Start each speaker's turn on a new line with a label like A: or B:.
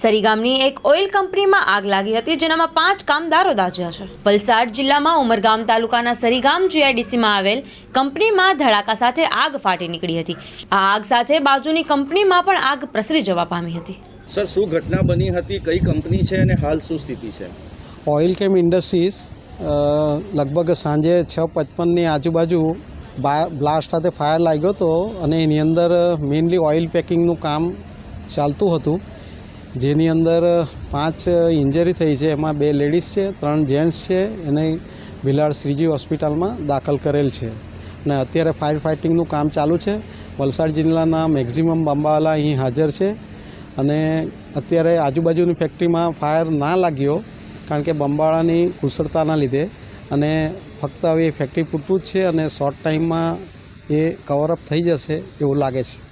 A: સરીગામની એક ઓઇલ કંપનીમાં આગ લાગી હતી જેનામાં પાંચ કામદારો દાઝ્યા છે. વલસાડ જિલ્લામાં ઉમરગામ તાલુકાના સરીગામ જીઆઈડીસીમાં આવેલ કંપનીમાં ધડાકા સાથે આગ ફાટી નીકળી હતી. આ આગ સાથે બાજુની કંપનીમાં પણ આગ પ્રસરી જવા પામી હતી.
B: સર શું ઘટના બની હતી કઈ કંપની છે અને હાલ શું સ્થિતિ છે?
C: ઓઇલ કેમ ઇન્ડસ્ટ્રીઝ લગભગ સાંજે છ પચપનની આજુબાજુ બ્લાસ્ટ સાથે ફાયર લાગ્યો હતો અને એની અંદર મેઇનલી ઓઇલ પેકિંગનું કામ ચાલતું હતું. જેની અંદર પાંચ ઇન્જરી થઈ છે. એમાં બે લેડીઝ છે, ત્રણ જેન્ટ્સ છે. એને ભિલાડ શ્રીજી હોસ્પિટલમાં દાખલ કરેલ છે. અને અત્યારે ફાયર ફાઇટિંગનું કામ ચાલુ છે. વલસાડ જિલ્લાના મેક્ઝિમમ બંબાવાલા અહીં હાજર છે. અને અત્યારે આજુબાજુની ફેક્ટરીમાં ફાયર ના લાગ્યો, કારણ કે બંબાળાની કુશળતાના લીધે. અને ફક્ત હવે એ ફેક્ટરી પૂરતું જ છે અને શોર્ટ ટાઈમમાં એ કવરઅપ થઈ જશે એવું લાગે છે.